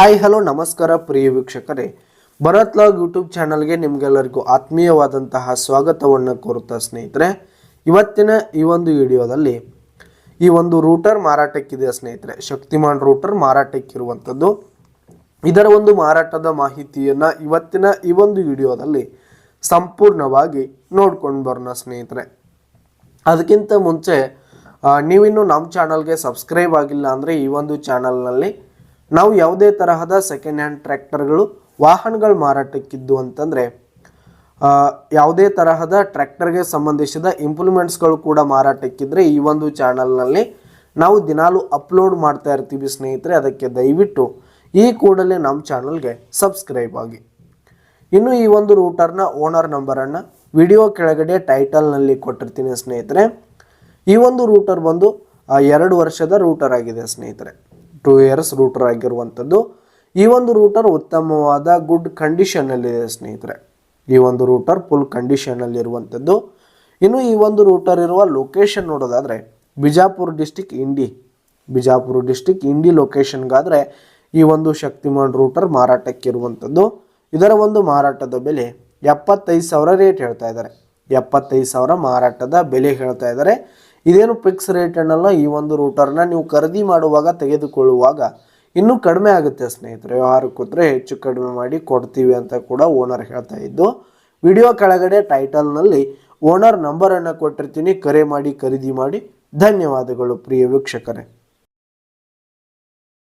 Hi, hello, ನಮಸ್ಕಾರ ಪ್ರಿಯ ವೀಕ್ಷಕರೇ. Bharat log YouTube ಚಾನಲ್ಗೆ ನಿಮಗೆಲ್ಲರಿಗೂ ಆತ್ಮೀಯವಾದಂತಹ ಸ್ವಾಗತವನ್ನು ಕೋರುತ್ತಾ ಸ್ನೇಹಿತರೆ. ಇವತ್ತಿನ ಈ ಒಂದು ವಿಡಿಯೋದಲ್ಲಿ ಈ ಒಂದು ರೂಟರ್ ಮಾರಾಟಕ್ಕಿದೆ ಸ್ನೇಹಿತರೆ. ಶಕ್ತಿಮಾನ್ ರೂಟರ್ ಮಾರಾಟಕ್ಕಿರುವಂಥದ್ದು. ಇದರ ಒಂದು ಮಾರಾಟದ ಮಾಹಿತಿಯನ್ನು ಇವತ್ತಿನ ಈ ಒಂದು ವಿಡಿಯೋದಲ್ಲಿ ಸಂಪೂರ್ಣವಾಗಿ ನೋಡ್ಕೊಂಡು ಬರೋಣ ಸ್ನೇಹಿತರೆ. ಅದಕ್ಕಿಂತ ಮುಂಚೆ ನೀವಿನ್ನೂ ನಮ್ಮ ಚಾನಲ್ಗೆ ಸಬ್ಸ್ಕ್ರೈಬ್ ಆಗಿಲ್ಲ ಅಂದರೆ ಈ ಒಂದು ಚಾನಲ್ನಲ್ಲಿ ನಾವು ಯಾವುದೇ ತರಹದ ಸೆಕೆಂಡ್ ಹ್ಯಾಂಡ್ ಟ್ರ್ಯಾಕ್ಟರ್ಗಳು ವಾಹನಗಳು ಮಾರಾಟಕ್ಕಿದ್ದು ಅಂತಂದರೆ ಯಾವುದೇ ತರಹದ ಟ್ರ್ಯಾಕ್ಟರ್ಗೆ ಸಂಬಂಧಿಸಿದ ಇಂಪ್ಲಿಮೆಂಟ್ಸ್ಗಳು ಕೂಡ ಮಾರಾಟಕ್ಕಿದ್ರೆ ಈ ಒಂದು ಚಾನಲ್ನಲ್ಲಿ ನಾವು ದಿನಾಲು ಅಪ್ಲೋಡ್ ಮಾಡ್ತಾ ಇರ್ತೀವಿ ಸ್ನೇಹಿತರೆ, ಅದಕ್ಕೆ ದಯವಿಟ್ಟು ಈ ಕೂಡಲೇ ನಮ್ಮ ಚಾನಲ್ಗೆ ಸಬ್ಸ್ಕ್ರೈಬ್ ಆಗಿ. ಇನ್ನು ಈ ಒಂದು ರೂಟರ್ನ ಓನರ್ ನಂಬರನ್ನು ವಿಡಿಯೋ ಕೆಳಗಡೆ ಟೈಟಲ್ನಲ್ಲಿ ಕೊಟ್ಟಿರ್ತೀನಿ ಸ್ನೇಹಿತರೆ. ಈ ಒಂದು ರೂಟರ್ ಬಂದು ಎರಡು ವರ್ಷದ ರೂಟರ್ ಆಗಿದೆ ಸ್ನೇಹಿತರೆ. ಟೂ ಇಯರ್ಸ್ ರೂಟರ್ ಆಗಿರುವಂಥದ್ದು. ಈ ಒಂದು ರೂಟರ್ ಉತ್ತಮವಾದ ಗುಡ್ ಕಂಡೀಷನ್ನಲ್ಲಿದೆ ಸ್ನೇಹಿತರೆ. ಈ ಒಂದು ರೂಟರ್ ಫುಲ್ ಕಂಡೀಷನಲ್ಲಿರುವಂಥದ್ದು ಇನ್ನು ಈ ಒಂದು ರೂಟರ್ ಇರುವ ಲೊಕೇಶನ್ ನೋಡೋದಾದರೆ ಬಿಜಾಪುರ ಡಿಸ್ಟಿಕ್ ಇಂಡಿ. ಬಿಜಾಪುರ ಡಿಸ್ಟಿಕ್ ಇಂಡಿ ಲೊಕೇಶನ್ಗಾದರೆ ಈ ಒಂದು ಶಕ್ತಿಮಾನ್ ರೂಟರ್ ಮಾರಾಟಕ್ಕಿರುವಂಥದ್ದು ಇದರ ಒಂದು ಮಾರಾಟದ ಬೆಲೆ ಎಪ್ಪತ್ತೈದು ಸಾವಿರ ರೇಟ್ ಹೇಳ್ತಾ ಇದ್ದಾರೆ. ಎಪ್ಪತ್ತೈದು ಸಾವಿರ ಮಾರಾಟದ ಬೆಲೆ ಹೇಳ್ತಾ ಇದ್ದಾರೆ. ಇದೇನು ಫಿಕ್ಸ್ ರೇಟ್ ಅನ್ನಲ್ಲ, ಈ ಒಂದು ರೂಟರ್ನ ನೀವು ಖರೀದಿ ಮಾಡುವಾಗ ತೆಗೆದುಕೊಳ್ಳುವಾಗ ಇನ್ನೂ ಕಡಿಮೆ ಆಗುತ್ತೆ ಸ್ನೇಹಿತರೆ. ವ್ಯವಹಾರಕ್ಕೆ ಕೂತ್ರೆ ಹೆಚ್ಚು ಕಡಿಮೆ ಮಾಡಿ ಕೊಡ್ತೀವಿ ಅಂತ ಕೂಡ ಓನರ್ ಹೇಳ್ತಾ ಇದ್ದು ವಿಡಿಯೋ ಕೆಳಗಡೆ ಟೈಟಲ್ನಲ್ಲಿ ಓನರ್ ನಂಬರನ್ನು ಕೊಟ್ಟಿರ್ತೀನಿ, ಕರೆ ಮಾಡಿ, ಖರೀದಿ ಮಾಡಿ. ಧನ್ಯವಾದಗಳು ಪ್ರಿಯ ವೀಕ್ಷಕರೇ.